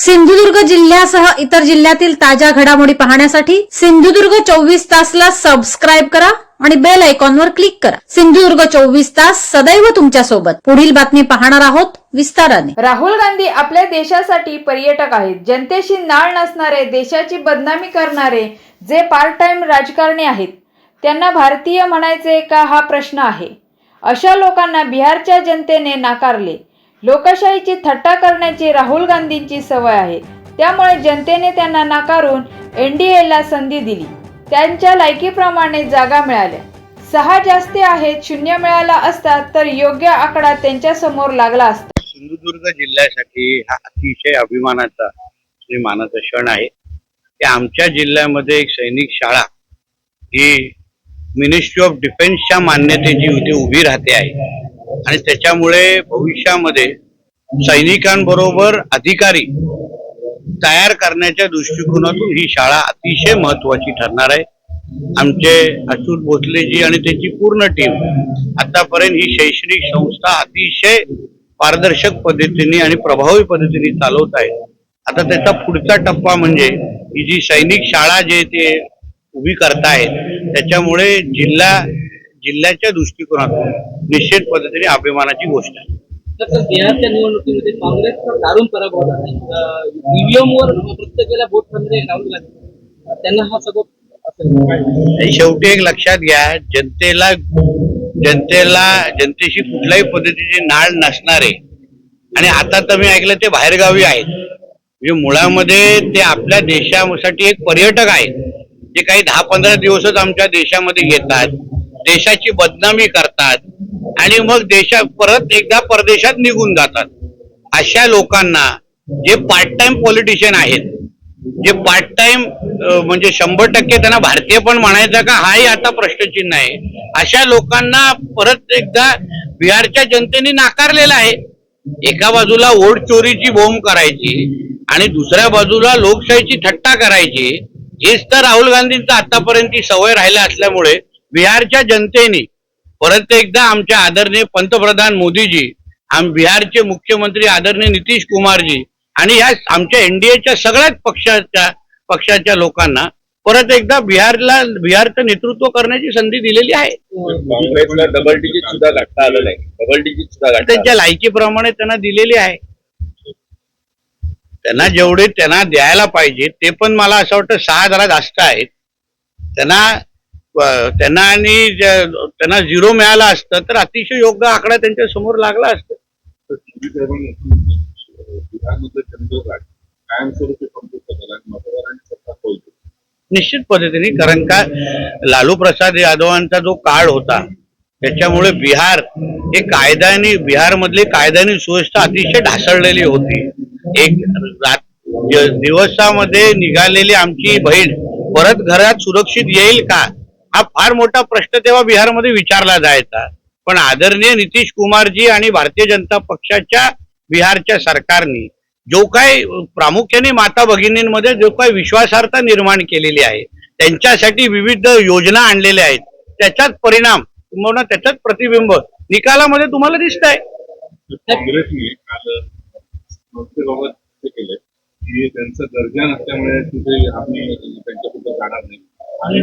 सिंधुदुर्ग जिल्ह्यासह इतर जिल्ह्यातील ताज्या घडामोडी पाहण्यासाठी सिंधुदुर्ग चोवीस तासला सबस्क्राईब करा आणि बेल आयकॉनवर क्लिक करा. सिंधुदुर्ग चोवीस तास सदैव तुमच्यासोबत पुढील बातमी पाहणार आहोत विस्ताराने. राहुल गांधी आपल्या देशासाठी पर्यटक आहेत. जनतेशी नाळ नसणारे देशाची बदनामी करणारे जे पार्ट टाइम राजकारणी आहेत त्यांना भारतीय म्हणायचे का हा प्रश्न आहे. अशा लोकांना बिहारच्या जनतेने नाकारले. लोकशाहीची थट्टा करण्याची राहुल गांधींची सवय आहे. त्यामुळे जनतेने त्यांना नाकारून एन डी एला संधी दिली. त्यांच्या लायकीप्रमाणे जागा मिळाल्या. सहा जास्ती आहेत शून्य मिळाला असता तर योग्य आकडा त्यांच्यासमोर लागला असता. सिंधुदुर्ग जिल्ह्यासाठी हा अतिशय अभिमानाचा आणि मानाचा क्षण आहे. की आमच्या जिल्ह्यामध्ये एक सैनिक शाळा ही मिनिस्ट्री ऑफ डिफेन्सच्या मान्यतेची इथे उभी राहते आहे. आणि त्याच्यामुळे भविष्यामध्ये सैनिकांबरोबर अधिकारी तयार करण्याच्या दृष्टिकोनातून ही शाळा अतिशय महत्वाची ठरणार आहे. आमचे अच्युत भोसलेजी आणि त्याची पूर्ण टीम आतापर्यंत ही शैक्षणिक संस्था अतिशय पारदर्शक पद्धतीने आणि प्रभावी पद्धतीने चालवत आहे. आता त्याचा पुढचा टप्पा म्हणजे ही जी सैनिक शाळा जे ते उभी करतायत त्याच्यामुळे जिल्हा जिल्ह्याच्या दृष्टिकोनातून निश्चित पद्धतीने अभिमानाची गोष्ट आहे. तर बिहारच्या निवडणुकीमध्ये काँग्रेसचा दारुण पराभव झाला. ईव्हीएम वर प्रत्येकाला वोट करणारे राहुल गांधी. त्यांना हा सपोर्ट असेल आणि शेवटी एक लक्षात घ्या जनतेला जनतेला जनतेशी कुठल्याही पद्धतीची नाळ नसणारे आणि आता तर मी ऐकलं ते बाहेरगावी आहेत. म्हणजे मुळामध्ये ते आपल्या देशासाठी एक पर्यटक आहेत. जे काही दहा पंधरा दिवसच आमच्या देशामध्ये येतात. देशाची बदनामी करतात आणि मग देशा परत एकदा परदेशात निघून जातात. अशा लोकांना जे पार्ट टाइम पॉलिटिशियन आहेत जे पार्ट टाइम म्हणजे शंभर टक्के त्यांना भारतीय पण म्हणायचं का हाही आता प्रश्नचिन्ह आहे. अशा लोकांना परत एकदा बिहारच्या जनतेने नाकारलेला आहे. एका बाजूला वोट चोरीची बोंब करायची आणि दुसऱ्या बाजूला लोकशाहीची थट्टा करायची हेच तर राहुल गांधींचा आतापर्यंत सवय राहिल्या असल्यामुळे बिहारच्या जनतेने परत एकदा आमच्या आदरणीय पंतप्रधान मोदीजी आम बिहारचे मुख्यमंत्री आदरणीय नितीश कुमारजी आणि या आमच्या एनडीएच्या सगळ्याच पक्षाच्या पक्षाच्या लोकांना परत एकदा बिहारला बिहारचं नेतृत्व करण्याची संधी दिलेली आहे. काँग्रेसला डबल डिजिट सुद्धा गाठता आलं नाही. डबल डिजिट सुद्धा त्यांच्या लायकीप्रमाणे त्यांना दिलेली आहे. त्यांना जेवढे त्यांना द्यायला पाहिजे ते पण मला असं वाटतं सहा जरा जास्त आहेत. त्यांना त्यांना आणि त्यांना झिरो मिळाला असतं तर अतिशय योग्य आकडा त्यांच्यासमोर लागला असत. निश्चित पद्धतीने कारण का लालू प्रसाद यादवांचा जो काळ होता त्याच्यामुळे बिहार हे कायद्याने बिहारमधली कायद्याने सुव्यवस्था अतिशय ढासळलेली होती. एक दिवसामध्ये निघालेली आमची बहीण परत घरात सुरक्षित येईल का? हा फार मोठा प्रश्न तेव्हा बिहारमध्ये विचारला जायचा. पण आदरणीय नितीश कुमारजी आणि भारतीय जनता पक्षाच्या बिहारच्या सरकारने जो काय प्रामुख्याने माता भगिनींमध्ये जो काय विश्वासार्हता निर्माण केलेली आहे त्यांच्यासाठी विविध योजना आणलेल्या आहेत त्याचाच परिणाम तुम्हाला त्याचाच प्रतिबिंब निकालामध्ये तुम्हाला दिसत आहे काँग्रेसने काल केलं की त्यांचा दर्जा नसल्यामुळे तिथे आम्ही त्यांच्यासोबत जाणार नाही. आणि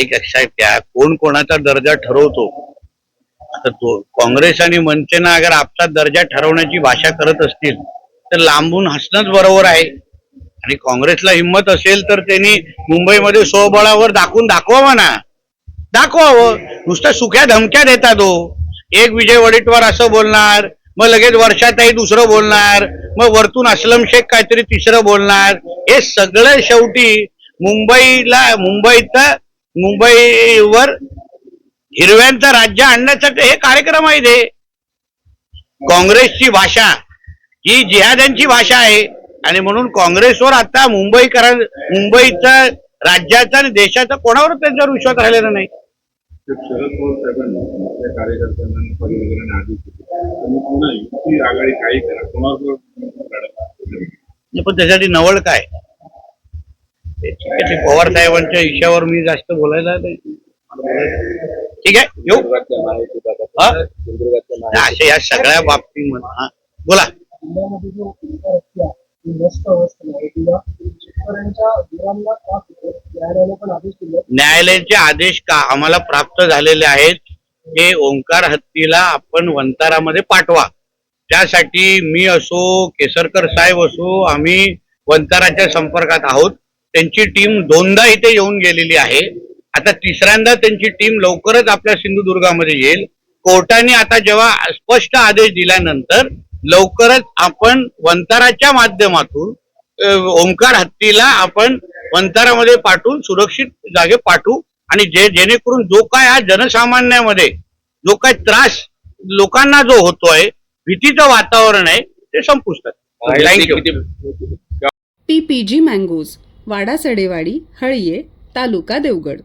एक लक्षात घ्या कोण कोणाचा दर्जा ठरवतो? आता तो काँग्रेस आणि मनसेनं अगर आपला दर्जा ठरवण्याची भाषा करत असतील तर लांबून हसणंच बरोबर आहे. आणि काँग्रेसला हिंमत असेल तर त्यांनी मुंबईमध्ये स्वबळावर दाखवून दाखवावं ना. दाखवावं. नुसतं सुख्या धमक्या देतात तो. एक विजय वडेट्टीवार असं बोलणार मग लगेच वर्षातही दुसरं बोलणार. मग वरतून असलम शेख काहीतरी तिसरं बोलणार. हे सगळं शेवटी मुंबईला मुंबईत मुंबईवर हिरव्यांचं राज्य आणण्यासाठी हे कार्यक्रम आहेत हे. काँग्रेसची भाषा ही जिहाद्यांची भाषा आहे. आणि म्हणून काँग्रेसवर आता मुंबईकर मुंबईचा राज्याचा आणि देशाचा कोणावर त्यांच्यावर विश्वास राहिलेला नाही. शरद पवार साहेबांनी आपल्या कार्यकर्त्यांना पदाधिकाऱ्यांना आदेश दिले. तुम्ही पुन्हा युती आघाडी काही करा. कोणावर लढत पण त्यासाठी नवळ काय? पवार साहेबांच्या विषयावर मी जास्त बोलायला. ठीक आहे येऊ. हा? अशा या सगळ्या बाबतीमध्ये हा. बोला. जिल्ह्यामध्ये जो रस्ते किंवा शेतकऱ्यांच्या न्यायालयाचे आदेश का आम्हाला प्राप्त झालेले आहेत हे ओंकार हत्तीला आपण वंतारामध्ये पाठवा. त्यासाठी मी असो केसरकर साहेब असो आम्ही वंताराच्या संपर्कात आहोत. त्यांची टीम दोनदा इथे येऊन गेलेली आहे. आता तिसऱ्यांदा त्यांची टीम लवकरच आपल्या सिंधुदुर्गामध्ये येईल. कोर्टाने आता जेव्हा स्पष्ट आदेश दिल्यानंतर लवकरच आपण वंताराच्या माध्यमातून ओंकार हत्तीला आपण वंतारामध्ये पाठवून सुरक्षित जागे पाठवू आणि जे जेणेकरून जो काय हा जनसामान्यामध्ये जो काय त्रास लोकांना जो होतोय भीतीचं वातावरण आहे ते संपुष्टात पीपीजी मँगोज वाडा सडेवाडी हळये तालुका देवगड.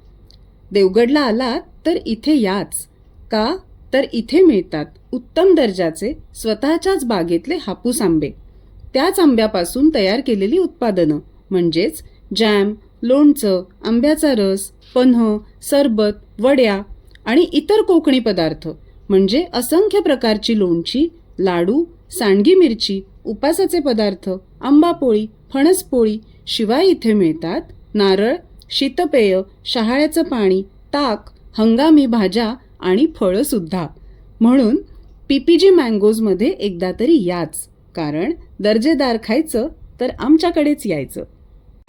देवगडला आलात तर इथे याच. का? तर इथे मिळतात उत्तम दर्जाचे स्वतःच्याच बागेतले हापूस आंबे. त्याच आंब्यापासून तयार केलेली उत्पादनं म्हणजेच जॅम लोणचं आंब्याचा रस पन्ह सरबत वड्या आणि इतर कोकणी पदार्थ म्हणजे असंख्य प्रकारची लोणची लाडू सांडगी मिरची उपासाचे पदार्थ आंबापोळी फणसपोळी शिवाय इथे मिळतात. नारळ शीतपेय शहाळ्याचं पाणी ताक हंगामी भाज्या आणि फळं सुद्धा म्हणून पीपीजी मँगोजमध्ये एकदा तरी याच कारण दर्जेदार खायचं तर आमच्याकडेच यायचं.